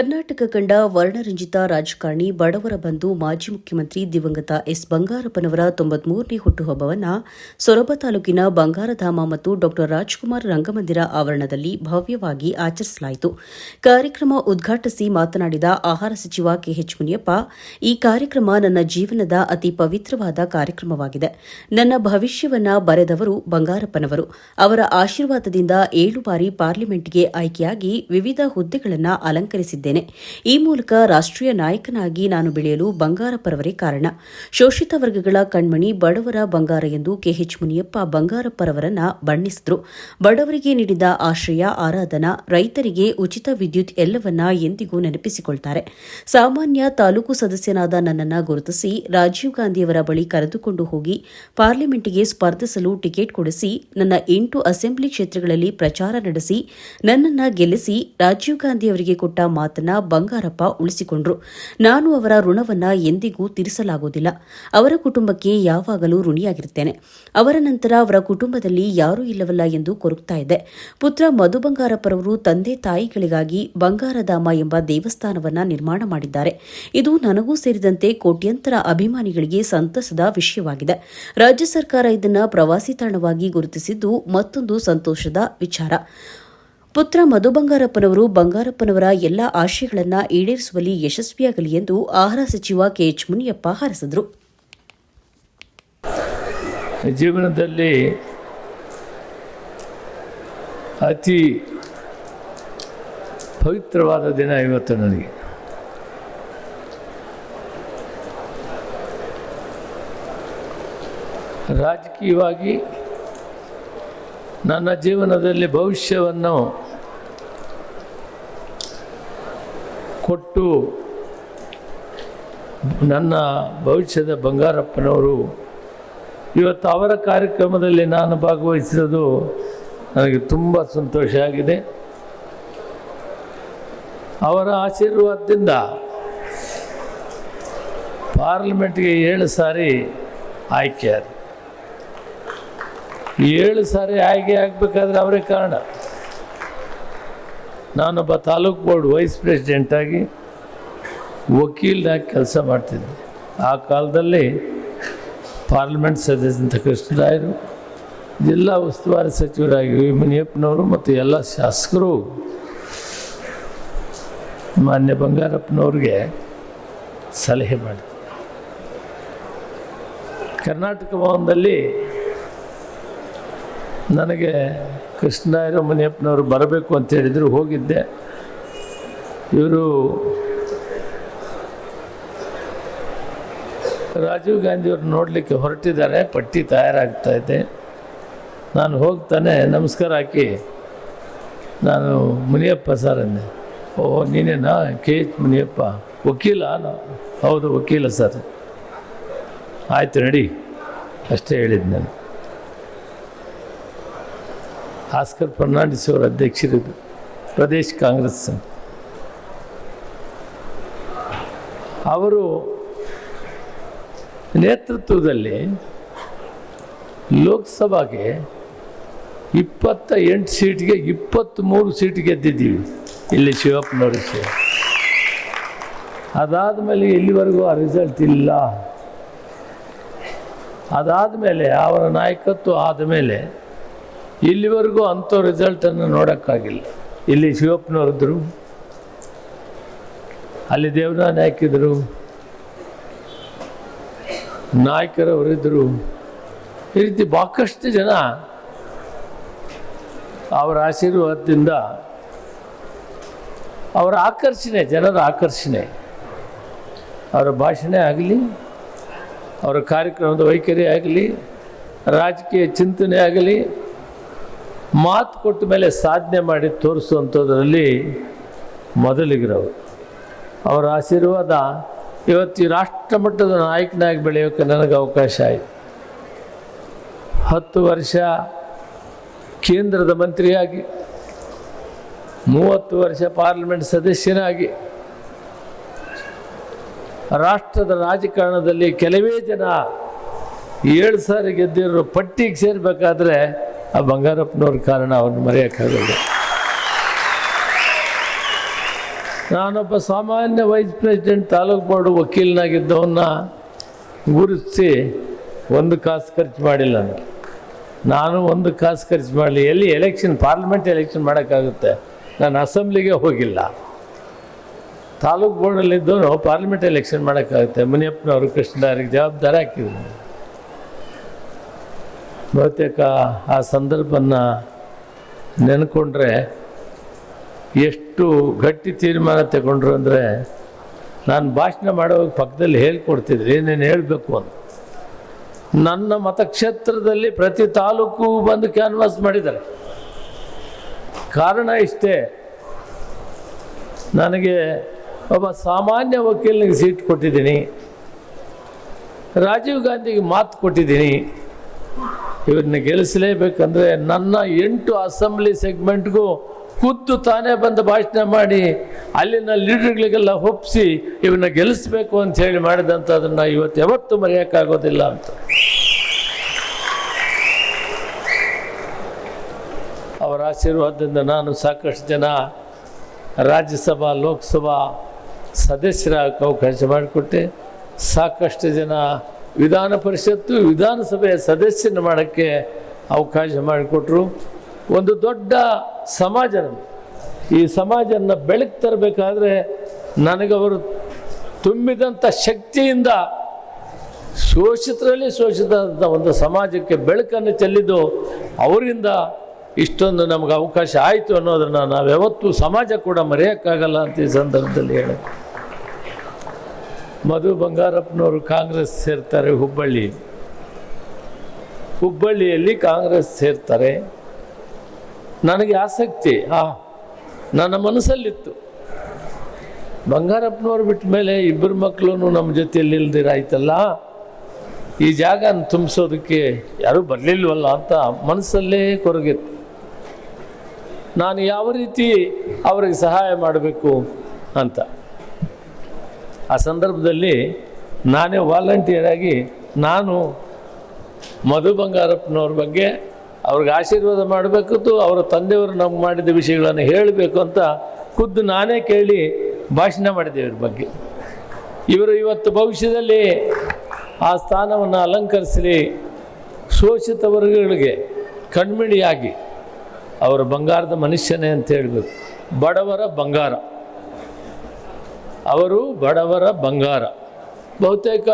ಕರ್ನಾಟಕ ಕಂಡ ವರ್ಣರಂಜಿತ ರಾಜಕಾರಣಿ ಬಡವರ ಬಂಧು ಮಾಜಿ ಮುಖ್ಯಮಂತ್ರಿ ದಿವಂಗತ ಎಸ್ ಬಂಗಾರಪ್ಪನವರ ತೊಂಬತ್ಮೂರನೇ ಹುಟ್ಟುಹಬ್ಬವನ್ನು ಸೊರಬ ತಾಲೂಕಿನ ಬಂಗಾರಧಾಮ ಮತ್ತು ಡಾ ರಾಜ್ಕುಮಾರ್ ರಂಗಮಂದಿರ ಆವರಣದಲ್ಲಿ ಭವ್ಯವಾಗಿ ಆಚರಿಸಲಾಯಿತು. ಕಾರ್ಯಕ್ರಮ ಉದ್ಘಾಟಿಸಿ ಮಾತನಾಡಿದ ಆಹಾರ ಸಚಿವ ಕೆಎಚ್ ಮುನಿಯಪ್ಪ, ಈ ಕಾರ್ಯಕ್ರಮ ನನ್ನ ಜೀವನದ ಅತಿ ಪವಿತ್ರವಾದ ಕಾರ್ಯಕ್ರಮವಾಗಿದೆ. ನನ್ನ ಭವಿಷ್ಯವನ್ನ ಬರೆದವರು ಬಂಗಾರಪ್ಪನವರು. ಅವರ ಆಶೀರ್ವಾದದಿಂದ ಏಳು ಬಾರಿ ಪಾರ್ಲಿಮೆಂಟ್ಗೆ ಆಯ್ಕೆಯಾಗಿ ವಿವಿಧ ಹುದ್ದೆಗಳನ್ನು ಅಲಂಕರಿಸಿದ್ದೇನೆ ಈ ಮೂಲಕ ರಾಷ್ಟ್ರೀಯ ನಾಯಕನಾಗಿ ನಾನು ಬೆಳೆಯಲು ಬಂಗಾರ ಪರವರೇ ಕಾರಣ. ಶೋಷಿತ ವರ್ಗಗಳ ಕಣ್ಮಣಿ ಬಡವರ ಬಂಗಾರ ಎಂದು ಕೆಎಚ್ ಮುನಿಯಪ್ಪ ಬಂಗಾರ ಪರವರನ್ನ ಬಣ್ಣಿಸಿದರು. ಬಡವರಿಗೆ ನೀಡಿದ ಆಶ್ರಯ, ಆರಾಧನಾ, ರೈತರಿಗೆ ಉಚಿತ ವಿದ್ಯುತ್ ಎಲ್ಲವನ್ನ ಎಂದಿಗೂ ನೆನಪಿಸಿಕೊಳ್ತಾರೆ. ಸಾಮಾನ್ಯ ತಾಲೂಕು ಸದಸ್ಯನಾದ ನನ್ನನ್ನು ಗುರುತಿಸಿ, ರಾಜೀವ್ ಗಾಂಧಿಯವರ ಬಳಿ ಕರೆದುಕೊಂಡು ಹೋಗಿ ಪಾರ್ಲಿಮೆಂಟ್ಗೆ ಸ್ಪರ್ಧಿಸಲು ಟಿಕೆಟ್ ಕೊಡಿಸಿ, ನನ್ನ ಎಂಟು ಅಸೆಂಬ್ಲಿ ಕ್ಷೇತ್ರಗಳಲ್ಲಿ ಪ್ರಚಾರ ನಡೆಸಿ, ನನ್ನನ್ನು ಗೆಲ್ಲಿಸಿ, ರಾಜೀವ್ ಗಾಂಧಿಯವರಿಗೆ ಕೊಟ್ಟ ಮಾತನ್ನ ಬಂಗಾರಪ್ಪ ಉಳಿಸಿಕೊಂಡ್ರು. ನಾನು ಅವರ ಋಣವನ್ನ ಎಂದಿಗೂ ತೀರಿಸಲಾಗುವುದಿಲ್ಲ ಅವರ ಕುಟುಂಬಕ್ಕೆ ಯಾವಾಗಲೂ ಋಣಿಯಾಗಿರುತ್ತೇನೆ. ಅವರ ನಂತರ ಅವರ ಕುಟುಂಬದಲ್ಲಿ ಯಾರೂ ಇಲ್ಲವಲ್ಲ ಎಂದು ಕೊರಗ್ತಾ ಇದೆ ಪುತ್ರ ಮಧು ಬಂಗಾರಪ್ಪರವರು ತಂದೆ ತಾಯಿಗಳಿಗಾಗಿ ಬಂಗಾರಧಾಮ ಎಂಬ ದೇವಸ್ಥಾನವನ್ನ ನಿರ್ಮಾಣ ಮಾಡಿದ್ದಾರೆ. ಇದು ನನಗೂ ಸೇರಿದಂತೆ ಕೋಟ್ಯಂತರ ಅಭಿಮಾನಿಗಳಿಗೆ ಸಂತಸದ ವಿಷಯವಾಗಿದೆ. ರಾಜ್ಯ ಸರ್ಕಾರ ಇದನ್ನ ಪ್ರವಾಸಿ ತಾಣವಾಗಿ ಗುರುತಿಸಿದ್ದು ಮತ್ತೊಂದು ಸಂತೋಷದ ವಿಚಾರ. ಪುತ್ರ ಮಧು ಬಂಗಾರಪ್ಪನವರು ಬಂಗಾರಪ್ಪನವರ ಎಲ್ಲ ಆಶಯಗಳನ್ನು ಈಡೇರಿಸುವಲ್ಲಿ ಯಶಸ್ವಿಯಾಗಲಿ ಎಂದು ಆಹಾರ ಸಚಿವ ಕೆಎಚ್ ಮುನಿಯಪ್ಪ ಹಾರಿಸಿದರು. ಜೀವನದಲ್ಲಿ ಅತಿ ಪವಿತ್ರವಾದ ದಿನ ಇವತ್ತು ನನಗೆ. ರಾಜಕೀಯವಾಗಿ ನನ್ನ ಜೀವನದಲ್ಲಿ ಭವಿಷ್ಯವನ್ನು ಕೊಟ್ಟು ನನ್ನ ಭವಿಷ್ಯದ ಬಂಗಾರಪ್ಪನವರು, ಇವತ್ತು ಅವರ ಕಾರ್ಯಕ್ರಮದಲ್ಲಿ ನಾನು ಭಾಗವಹಿಸಿರೋದು ನನಗೆ ತುಂಬ ಸಂತೋಷ ಆಗಿದೆ. ಅವರ ಆಶೀರ್ವಾದದಿಂದ ಪಾರ್ಲಿಮೆಂಟ್ಗೆ ಏಳು ಸಾರಿ ಆಯ್ಕೆಯಾದ ಏಳು ಸಾರಿ ಆಯ್ಕೆ ಆಗಬೇಕಾದ್ರೆ ಅವರೇ ಕಾರಣ. ನಾನೊಬ್ಬ ತಾಲೂಕು ಬೋರ್ಡ್ ವೈಸ್ ಪ್ರೆಸಿಡೆಂಟಾಗಿ ವಕೀಲನಾಗಿ ಕೆಲಸ ಮಾಡ್ತಿದ್ದೆ. ಆ ಕಾಲದಲ್ಲಿ ಪಾರ್ಲಿಮೆಂಟ್ ಸದಸ್ಯಂತ ಕೃಷ್ಣರಾಯರು ಜಿಲ್ಲಾ ಉಸ್ತುವಾರಿ ಸಚಿವರಾಗಿ ವಿ. ಮುನಿಯಪ್ಪನವರು ಮತ್ತು ಎಲ್ಲ ಶಾಸಕರು ಮಾನ್ಯ ಬಂಗಾರಪ್ಪನವ್ರಿಗೆ ಸಲಹೆ ಮಾಡಿದ್ದೆ. ಕರ್ನಾಟಕ ಭವನದಲ್ಲಿ ನನಗೆ ಕೃಷ್ಣರಾಯರು ಮುನಿಯಪ್ಪನವರು ಬರಬೇಕು ಅಂತ ಹೇಳಿದರು, ಹೋಗಿದ್ದೆ. ಇವರು ರಾಜೀವ್ ಗಾಂಧಿಯವ್ರು ನೋಡಲಿಕ್ಕೆ ಹೊರಟಿದ್ದಾರೆ, ಪಟ್ಟಿ ತಯಾರಾಗ್ತಾ ಇದೆ. ನಾನು ಹೋಗ್ತಾನೆ, ನಮಸ್ಕಾರ ಹಾಕಿ. ನಾನು ಮುನಿಯಪ್ಪ ಸರ್ ಅಂದೆ. ಓ, ನೀನೇನಾ? K H Muniyappa. ವಕೀಲ? ಹೌದು, ವಕೀಲ ಸರ್. ಆಯಿತು, ನಡಿ. ಅಷ್ಟೇ ಹೇಳಿದ್ದು ನಾನು. ಆಸ್ಕರ್ ಫರ್ನಾಂಡಿಸ್ ಅವರ ಅಧ್ಯಕ್ಷರಿದ್ದು ಪ್ರದೇಶ್ ಕಾಂಗ್ರೆಸ್ ಅವರು ನೇತೃತ್ವದಲ್ಲಿ ಲೋಕಸಭೆಗೆ ಇಪ್ಪತ್ತ ಎಂಟು ಸೀಟ್ಗೆ ಇಪ್ಪತ್ತ್ಮೂರು ಸೀಟ್ ಗೆದ್ದಿದ್ದೀವಿ ಇಲ್ಲಿ ಶಿವಪ್ಪನವರು ಅದಾದ ಮೇಲೆ ಇಲ್ಲಿವರೆಗೂ ಆ ರಿಸಲ್ಟ್ ಇಲ್ಲ. ಅದಾದ ಮೇಲೆ ಅವರ ನಾಯಕತ್ವ ಆದಮೇಲೆ ಇಲ್ಲಿವರೆಗೂ ಅಂಥ ರಿಸಲ್ಟನ್ನು ನೋಡೋಕ್ಕಾಗಿಲ್ಲ. ಇಲ್ಲಿ ಶಿವಪ್ಪನವರಿದ್ದರು ಅಲ್ಲಿ ದೇವರಾನ ಹಾಕಿದರು ನಾಯಕರವರಿದ್ದರು ಈ ರೀತಿ ಭಾಳಷ್ಟು ಜನ ಅವರ ಆಶೀರ್ವಾದದಿಂದ ಅವರ ಆಕರ್ಷಣೆ, ಜನರ ಆಕರ್ಷಣೆ, ಅವರ ಭಾಷಣ ಆಗಲಿ, ಅವರ ಕಾರ್ಯಕ್ರಮದ ವೈಖರಿ ಆಗಲಿ, ರಾಜಕೀಯ ಚಿಂತನೆ ಆಗಲಿ ಮಾತು ಕೊಟ್ಟ ಮೇಲೆ ಸಾಧನೆ ಮಾಡಿ ತೋರಿಸುವಂಥದ್ರಲ್ಲಿ ಮೊದಲಿಗರವರು ಅವರ ಆಶೀರ್ವಾದ ಇವತ್ತು ರಾಷ್ಟ್ರ ಮಟ್ಟದ ನಾಯಕನಾಗಿ ಬೆಳೆಯೋಕ್ಕೆ ನನಗೆ ಅವಕಾಶ ಆಯಿತು. ಹತ್ತು ವರ್ಷ ಕೇಂದ್ರದ ಮಂತ್ರಿಯಾಗಿ, ಮೂವತ್ತು ವರ್ಷ ಪಾರ್ಲಿಮೆಂಟ್ ಸದಸ್ಯನಾಗಿ, ರಾಷ್ಟ್ರದ ರಾಜಕಾರಣದಲ್ಲಿ ಕೆಲವೇ ಜನ ಏಳು ಸಾರಿ ಗೆದ್ದಿರೋ ಪಟ್ಟಿಗೆ ಸೇರಬೇಕಾದ್ರೆ ಆ ಬಂಗಾರಪ್ಪನವ್ರ ಕಾರಣ ಅವ್ರನ್ನ ಮರೆಯೋಕ್ಕಾಗಲ್ಲ ನಾನೊಬ್ಬ ಸಾಮಾನ್ಯ ವೈಸ್ ಪ್ರೆಸಿಡೆಂಟ್ ತಾಲೂಕು ಬೋರ್ಡ್ ವಕೀಲನಾಗಿದ್ದವನ್ನ ಗುರುತಿಸಿ ಒಂದು ಕಾಸು ಖರ್ಚು ಮಾಡಿಲ್ಲ ನಾನು ನಾನು ಒಂದು ಕಾಸು ಖರ್ಚು ಮಾಡಲಿ, ಎಲ್ಲಿ ಎಲೆಕ್ಷನ್, ಪಾರ್ಲಿಮೆಂಟ್ ಎಲೆಕ್ಷನ್ ಮಾಡೋಕ್ಕಾಗುತ್ತೆ? ನಾನು ಅಸೆಂಬ್ಲಿಗೆ ಹೋಗಿಲ್ಲ. ತಾಲೂಕು ಬೋರ್ಡಲ್ಲಿದ್ದವನು ಪಾರ್ಲಿಮೆಂಟ್ ಎಲೆಕ್ಷನ್ ಮಾಡೋಕ್ಕಾಗುತ್ತೆ. ಮುನಿಯಪ್ಪನವರು ಕೃಷ್ಣರಿಗೆ ಜವಾಬ್ದಾರಿ ಹಾಕಿದ್ರು. ಬಹುತೇಕ ಆ ಸಂದರ್ಭನ ನೆನ್ಕೊಂಡ್ರೆ ಎಷ್ಟು ಗಟ್ಟಿ ತೀರ್ಮಾನ ತಗೊಂಡ್ರು ಅಂದರೆ ನಾನು ಭಾಷಣ ಮಾಡೋವಾಗ ಪಕ್ಕದಲ್ಲಿ ಹೇಳ್ಕೊಡ್ತಿದ್ರು, ಏನೇನು ಹೇಳಬೇಕು ಅಂತ. ನನ್ನ ಮತಕ್ಷೇತ್ರದಲ್ಲಿ ಪ್ರತಿ ತಾಲೂಕು ಬಂದು ಕ್ಯಾನ್ವಾಸ್ ಮಾಡಿದ್ದಾರೆ. ಕಾರಣ ಇಷ್ಟೇ, ನನಗೆ ಒಬ್ಬ ಸಾಮಾನ್ಯ ವಕೀಲನಿಗೆ ಸೀಟ್ ಕೊಟ್ಟಿದ್ದೀನಿ, ರಾಜೀವ್ ಗಾಂಧಿಗೆ ಮಾತು ಕೊಟ್ಟಿದ್ದೀನಿ. ಇವ್ರನ್ನ ಗೆಲ್ಲಿಸಲೇಬೇಕಂದ್ರೆ ನನ್ನ ಎಂಟು ಅಸೆಂಬ್ಲಿ ಸೆಗ್ಮೆಂಟ್ಗೂ ಖುದ್ದು ತಾನೇ ಬಂದು ಭಾಷಣ ಮಾಡಿ ಅಲ್ಲಿನ ಲೀಡರ್ಗಳಿಗೆಲ್ಲ ಒಪ್ಪಿಸಿ ಇವನ್ನ ಗೆಲ್ಲಿಸ್ಬೇಕು ಅಂತ ಹೇಳಿ ಮಾಡಿದಂಥದನ್ನು ಇವತ್ತು ಯಾವತ್ತೂ ಮರೆಯೋಕ್ಕಾಗೋದಿಲ್ಲ ಅಂತ. ಅವರ ಆಶೀರ್ವಾದದಿಂದ ನಾನು ಸಾಕಷ್ಟು ಜನ ರಾಜ್ಯಸಭಾ, ಲೋಕಸಭಾ ಸದಸ್ಯರಾಗಕ್ಕೆ ಅವಕಾಶ ಮಾಡಿಕೊಟ್ಟೆ. ಸಾಕಷ್ಟು ಜನ ವಿಧಾನ ಪರಿಷತ್ತು ವಿಧಾನಸಭೆಯ ಸದಸ್ಯನ ಮಾಡೋಕ್ಕೆ ಅವಕಾಶ ಮಾಡಿಕೊಟ್ರು ಒಂದು ದೊಡ್ಡ ಸಮಾಜ. ಈ ಸಮಾಜನ ಬೆಳಕು ತರಬೇಕಾದ್ರೆ ನನಗವರು ತುಂಬಿದಂಥ ಶಕ್ತಿಯಿಂದ ಶೋಷಿತರಲ್ಲಿ ಶೋಷಿತ ಒಂದು ಸಮಾಜಕ್ಕೆ ಬೆಳಕನ್ನು ಚೆಲ್ಲಿದ್ದು ಅವರಿಂದ ಇಷ್ಟೊಂದು ನಮಗೆ ಅವಕಾಶ ಆಯಿತು ಅನ್ನೋದನ್ನು ನಾವು ಯಾವತ್ತೂ ಸಮಾಜ ಕೂಡ ಮರೆಯೋಕ್ಕಾಗಲ್ಲ ಅಂತ ಈ ಸಂದರ್ಭದಲ್ಲಿ ಹೇಳ ಮಧು ಬಂಗಾರಪ್ಪನವರು ಕಾಂಗ್ರೆಸ್ ಸೇರ್ತಾರೆ ಹುಬ್ಬಳ್ಳಿ. ಹುಬ್ಬಳ್ಳಿಯಲ್ಲಿ ಕಾಂಗ್ರೆಸ್ ಸೇರ್ತಾರೆ. ನನಗೆ ಆಸಕ್ತಿ, ಆ, ನನ್ನ ಮನಸ್ಸಲ್ಲಿತ್ತು. ಬಂಗಾರಪ್ಪನವ್ರು ಬಿಟ್ಟ ಮೇಲೆ ಇಬ್ಬರು ಮಕ್ಕಳು ನಮ್ಮ ಜೊತೆಯಲ್ಲಿ ಇಲ್ದಿರಾಯ್ತಲ್ಲ ಈ ಜಾಗ ತುಂಬಿಸೋದಕ್ಕೆ ಯಾರೂ ಬರಲಿಲ್ವಲ್ಲ ಅಂತ ಮನಸ್ಸಲ್ಲೇ ಕೊರಗಿತ್ತು. ನಾನು ಯಾವ ರೀತಿ ಅವರಿಗೆ ಸಹಾಯ ಮಾಡಬೇಕು ಅಂತ. ಆ ಸಂದರ್ಭದಲ್ಲಿ ನಾನೇ ವಾಲಂಟಿಯರಾಗಿ ನಾನು ಮಧು ಬಂಗಾರಪ್ಪನವ್ರ ಬಗ್ಗೆ ಅವ್ರಿಗೆ ಆಶೀರ್ವಾದ ಮಾಡಬೇಕಿತ್ತು ಅವರ ತಂದೆಯವರು ನಮ್ಗೆ ಮಾಡಿದ ವಿಷಯಗಳನ್ನು ಹೇಳಬೇಕು ಅಂತ ಖುದ್ದು ನಾನೇ ಕೇಳಿ ಭಾಷಣ ಮಾಡಿದೆ ಇವ್ರ ಬಗ್ಗೆ. ಇವರು ಇವತ್ತು ಭವಿಷ್ಯದಲ್ಲಿ ಆ ಸ್ಥಾನವನ್ನು ಅಲಂಕರಿಸಲಿ ಶೋಷಿತ ವರ್ಗಗಳಿಗೆ ಕಣ್ಮಿಳಿಯಾಗಿ ಅವರ ಬಂಗಾರದ ಮನುಷ್ಯನೇ ಅಂತ ಹೇಳಬೇಕು. ಬಡವರ ಬಂಗಾರ. ಅವರು ಬಡವರ ಬಂಗಾರ. ಬಹುತೇಕ